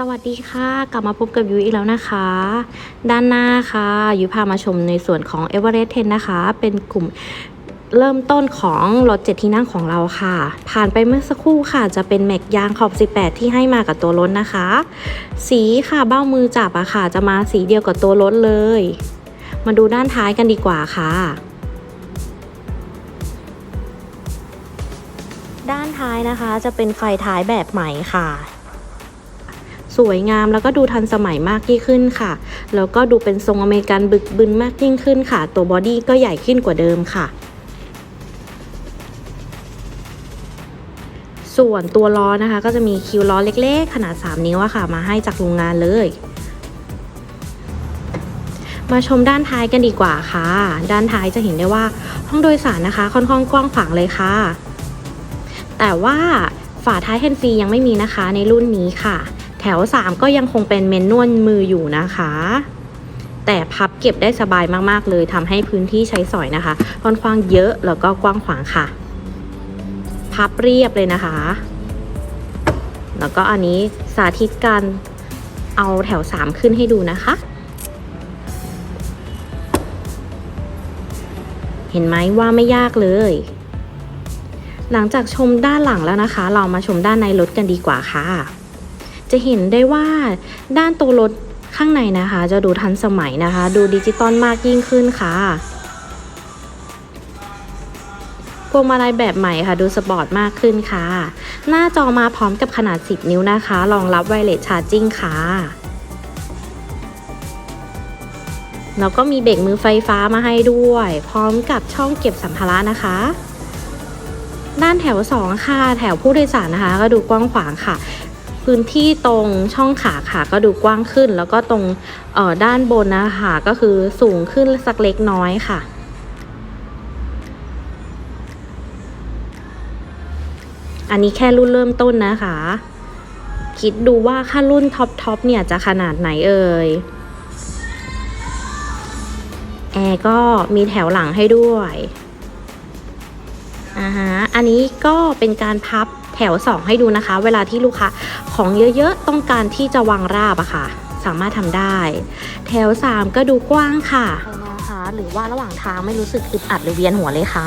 สวัสดีค่ะ กลับมาพบกับยุ้ยอีกแล้วนะคะ ด้านหน้าค่ะยุ้ยพามาชมในส่วนของ e v e r e s t 10นะคะ เป็นกลุ่มเริ่มต้นของรถเจ็ดที่นั่งของเราค่ะ ผ่านไปเมื่อสักครู่ค่ะ จะเป็นแม็กยางขอบ 18 ที่ให้มากับตัวรถนะคะ สีค่ะเบ้ามือจับอะค่ะ จะมาสีเดียวกับตัวรถเลย มาดูด้านท้ายกันดีกว่าค่ะด้านท้ายนะคะจะเป็นไฟท้ายแบบใหม่ค่ะ สวยงามแล้วก็ดูทันสมัยมากยิ่งขึ้นค่ะ แล้วก็ดูเป็นทรงอเมริกันบึกบึนมากยิ่งขึ้นค่ะ ตัวบอดี้ก็ใหญ่ขึ้นกว่าเดิมค่ะส่วนตัวล้อนะคะ ก็จะมีคิวล้อเล็กๆ ขนาด 3 นิ้วค่ะ มาให้จากโรงงานเลย มาชมด้านท้ายกันดีกว่าค่ะ ด้านท้ายจะเห็นได้ว่าห้องโดยสารนะคะ ค่อนข้างกว้างขวางเลยค่ะ แต่ว่าฝาท้ายแฮนด์ฟรียังไม่มีนะคะในรุ่นนี้ค่ะ ว 3 ก็ยังคงเป็นเมนนวลมืออยู่นะคะ แต่พับเก็บได้สบายมากๆเลยทำให้พื้นที่ใช้สอยนะคะค่อนข้างเยอะแล้วก็กว้างขวางค่ะ พับเรียบเลยนะคะ แล้วก็อันนี้สาธิตการเอาแถว 3 ขึ้นให้ดูนะคะ เห็นไหมว่าไม่ยากเลย หลังจากชมด้านหลังแล้วนะคะ เรามาชมด้านในรถกันดีกว่าค่ะ จะเห็นได้ว่าด้านตัวรถข้างในนะคะ จะดูทันสมัยนะคะ ดูดิจิตอลมากยิ่งขึ้นค่ะพวงมาลัยแบบใหม่ค่ะดูสปอร์ตมากขึ้นค่ะ หน้าจอมาพร้อมกับขนาด 10 นิ้วนะคะรองรับไวเลสชาร์จิ่งค่ะแล้วก็มีเบรกมือไฟฟ้ามาให้ด้วย พร้อมกับช่องเก็บสัมภาระนะคะ ด้านแถว 2 ค่ะ แถวผู้โดยสารนะคะ ก็ดูกว้างขวางค่ะ พื้นที่ตรงช่องขาค่ะก็ดูกว้างขึ้น แล้วก็ตรงด้านบนนะคะก็คือสูงขึ้นสักเล็กน้อยค่ะอันนี้แค่รุ่นเริ่มต้นนะคะ คิดดูว่าค่ารุ่นท็อปท็อปเนี่ยจะขนาดไหนเอ่ย แอร์ก็มีแถวหลังให้ด้วยอ่าฮะ อันนี้ก็เป็นการพับ แถว 2 ให้ดูนะคะ เวลาที่ลูกค้าของเยอะๆ ต้องการที่จะวางราบอะค่ะ สามารถทำได้ แถว 3 ก็ดูกว้างค่ะนะคะ หรือว่าระหว่างทางไม่รู้สึกอึดอัดหรือเวียนหัวเลยค่ะ